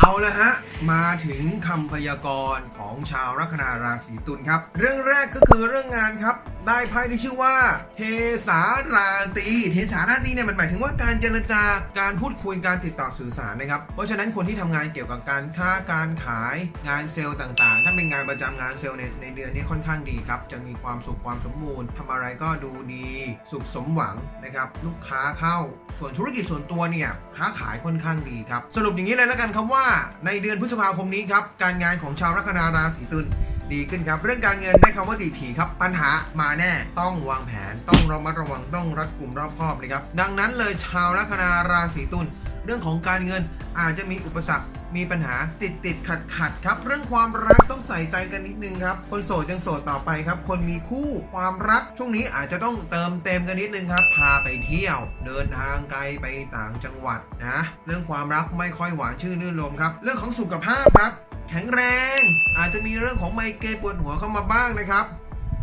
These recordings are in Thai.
เอาละฮะ มาถึงคำพยากรณ์ของชาวลัคนาราศีตุลครับ เรื่องแรกก็คือเรื่องงานครับ ได้ไพ่ที่ชื่อว่า เทสาราตี เทสาราตีเนี่ยมันหมายถึงว่าการเจรจาการพูดคุยการติดต่อสื่อสารนะครับ เพราะฉะนั้นคนที่ทำงานเกี่ยวกับการค้าการขายงานเซลล์ต่างๆ ถ้าเป็นงานประจำงานเซลล์ในในเดือนนี้ค่อนข้างดีครับ จะมีความสุขความสมบูรณ์ทำอะไรก็ดูดีสุขสมหวังนะครับลูกค้าเข้าส่วนธุรกิจส่วนตัวเนี่ยค้าขายค่อนข้างดีครับสรุปอย่างนี้เลยแล้วกันครับว่าในเดือนพฤษภาคมนี้ครับ การงานของชาวลัคนาราศีตุล ดีขึ้นครับ เรื่องการเงินได้คำว่าตีถีครับปัญหามาแน่ต้องวางแผนต้องระมัดระวังต้องรัดกลุ่มรอบคอบนะครับดังนั้นเลยชาวลัคนาราศีตุลเรื่องของการเงินอาจจะมีอุปสรรคมีปัญหาติดติดขัดขัดครับ เรื่องความรักต้องใส่ใจกันนิดนึงครับ คนโสดยังโสดต่อไปครับ คนมีคู่ความรักช่วงนี้อาจจะต้องเติมเต็มกันนิดนึงครับ พาไปเที่ยว เดินทางไกลไปต่างจังหวัดนะ เรื่องความรักไม่ค่อยหวานชื่นนื่นลมครับ เรื่องของสุขภาพครับ แข็งแรง อาจจะมีเรื่องของไมเกรนปวดหัวเข้ามาบ้างนะครับ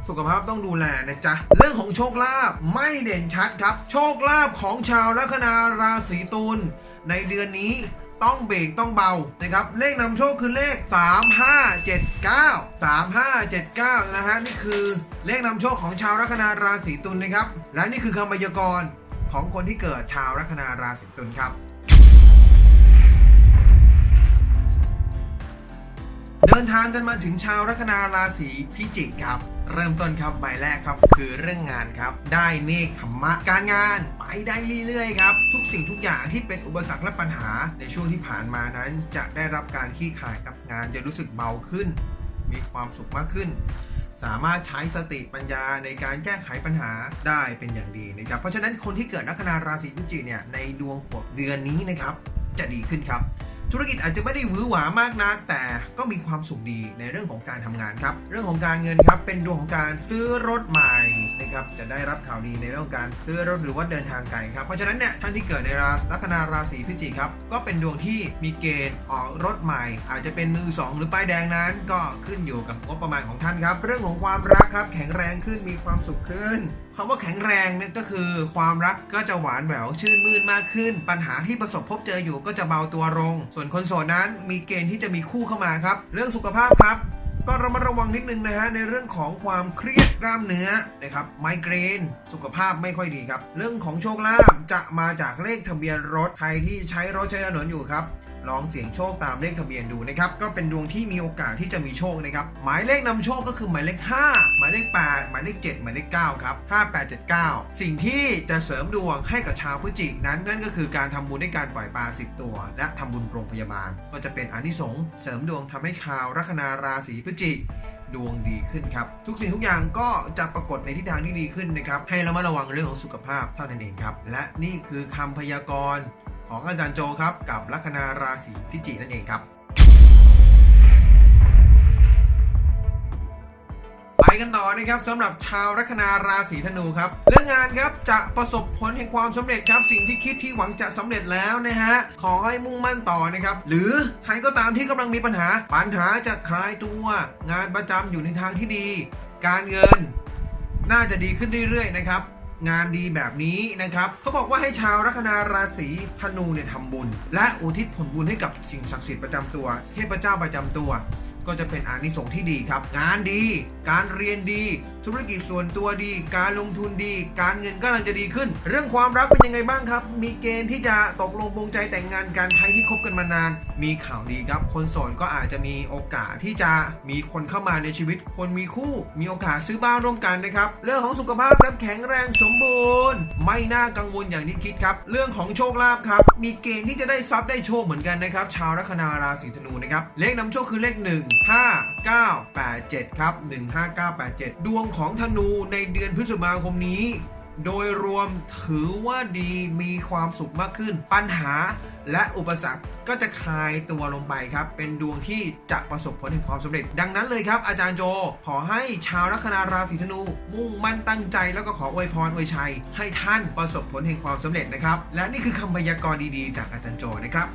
สุขภาพต้องดูแลนะจ๊ะ เรื่องของโชคลาภไม่เด่นชัดครับ โชคลาภของชาวลัคนาราศีตุลในเดือนนี้ต้องเบรกต้องเบานะครับ เลขนำโชคคือเลข 3579 3579 นะฮะนี่คือเลขนำโชคของชาวลัคนาราศีตุลนะครับ และนี่คือคำพยากรณ์ของคนที่เกิดชาวลัคนาราศีตุลครับ เดินทางกันมาถึงชาวลัคนาราศีพิจิกครับ เริ่มต้นครับใบแรกครับ คือเรื่องงานครับ ได้เนคขมะการงาน ไปได้เรื่อยๆครับ ทุกสิ่งทุกอย่างที่เป็นอุปสรรคและปัญหาในช่วงที่ผ่านมานั้น จะได้รับการขี้ขายกับงานจะรู้สึกเบาขึ้น มีความสุขมากขึ้น สามารถใช้สติปัญญาในการแก้ไขปัญหาได้เป็นอย่างดีนะครับเพราะฉะนั้นคนที่เกิดลัคนาราศีพิจิกเนี่ยในดวงขวบเดือนนี้นะครับจะดีขึ้นครับ ธุรกิจอาจจะไม่ได้หวือหวามากนัก แต่ก็มีความสุขดีในเรื่องของการทำงานครับ เรื่องของการเงินครับเป็นดวงของการซื้อรถใหม่นะครับจะได้รับข่าวดีในเรื่องของการซื้อรถหรือว่าเดินทางไกลครับเพราะฉะนั้นเนี่ยท่านที่เกิดในราลัคนาราศีพิจิกครับก็เป็นดวงที่มีเกณฑ์ออกรถใหม่ อาจจะเป็นมือสองหรือป้ายแดงนั้น ก็ขึ้นอยู่กับงบประมาณของท่านครับ เรื่องของความรักครับแข็งแรงขึ้นมีความสุขขึ้นคำว่าแข็งแรงเนี่ยก็คือความรักก็จะหวานแหววชื่นมื่นมากขึ้น ปัญหาที่ประสบพบเจออยู่ก็จะเบาตัวลงส่วนคนโสดนั้นมีเกณฑ์ที่จะมีคู่เข้ามาครับ เรื่องสุขภาพครับ ก็ระมัดระวังนิดนึงนะฮะในเรื่องของความเครียดกล้ามเนื้อนะครับไมเกรน สุขภาพไม่ค่อยดีครับ เรื่องของโชคลาภจะมาจากเลขทะเบียนรถใครที่ใช้รถใช้ถนนอยู่ครับ ลองเสี่ยงโชคตามเลขทะเบียนดูนะครับ ก็เป็นดวงที่มีโอกาสที่จะมีโชคนะครับ หมายเลขนำโชคก็คือหมายเลข 5 หมายเลข 8 หมายเลข 7 หมายเลข9ครับ5879 สิ่งที่จะเสริมดวงให้กับชาวพฤศจิกนั้นนั่นก็คือการทำบุญด้วยการปล่อยปลา10 ตัว และทำบุญโรงพยาบาล ก็จะเป็นอานิสงส์เสริมดวงทำให้ชาวลัคนาราศีพฤศจิกดวงดีขึ้นครับ ทุกสิ่งทุกอย่างก็จะปรากฏในทิศทางที่ดีขึ้นนะครับ ให้ระมัดระวังเรื่องของสุขภาพเท่านั้นเองครับ และนี่คือคำพยากรณ์ ของอาจารย์โจครับ กับลัคนาราศีพิจิกนั่นเองครับ ไปกันต่อนะครับสำหรับชาวลัคนาราศีธนูครับ เรื่องงานครับจะประสบผลแห่งความสำเร็จครับ สิ่งที่คิดที่หวังจะสำเร็จแล้วนะฮะขอให้มุ่งมั่นต่อนะครับ หรือใครก็ตามที่กำลังมีปัญหา ปัญหาจะคลายตัว งานประจำอยู่ในทางที่ดี การเงิน น่าจะดีขึ้นเรื่อยๆนะครับ งานดีแบบนี้นะครับเขาบอกว่าให้ชาวลัคนาราศีธนูเนี่ยทำบุญ และอุทิศผลบุญให้กับสิ่งศักดิ์สิทธิ์ประจำตัว เทพเจ้าประจำตัว ก็จะเป็นอานิสงส์ที่ดีครับ งานดี การเรียนดี ธุรกิจส่วนตัวดี การลงทุนดี การเงินก็กำลังจะดีขึ้น เรื่องความรักเป็นยังไงบ้างครับ มีเกณฑ์ที่จะตกลงปรงใจแต่งงานกันใครที่คบกันมานาน มีข่าวดีครับ คนโสดก็อาจจะมีโอกาสที่จะมีคนเข้ามาในชีวิต คนมีคู่ มีโอกาสซื้อบ้านร่วมกันนะครับ เรื่องของสุขภาพครับแข็งแรงสมบูรณ์ ไม่น่ากังวลอย่างที่คิดครับ เรื่องของโชคลาภครับ มีเกณฑ์ที่จะได้ทรัพย์ได้โชคเหมือนกันนะครับ ชาวลัคนาราศีธนูนะครับ เลขนำโชคคือเลข1 5 9 8 7 ครับ 15987 ดวงของธนูในเดือนพฤษภาคมนี้ โดยรวมถือว่าดีมีความสุขมากขึ้น ปัญหาและอุปสรรคก็จะคลายตัวลงไปครับ เป็นดวงที่จะประสบผลแห่งความสำเร็จ ดังนั้นเลยครับ อาจารย์โจ ขอให้ชาวลัคนาราศีธนู มุ่งมั่นตั้งใจแล้วก็ขออวยพรอวยชัย ให้ท่านประสบผลแห่งความสำเร็จนะครับ และนี่คือคำพยากรณ์ดีๆ จากอาจารย์โจนะครับ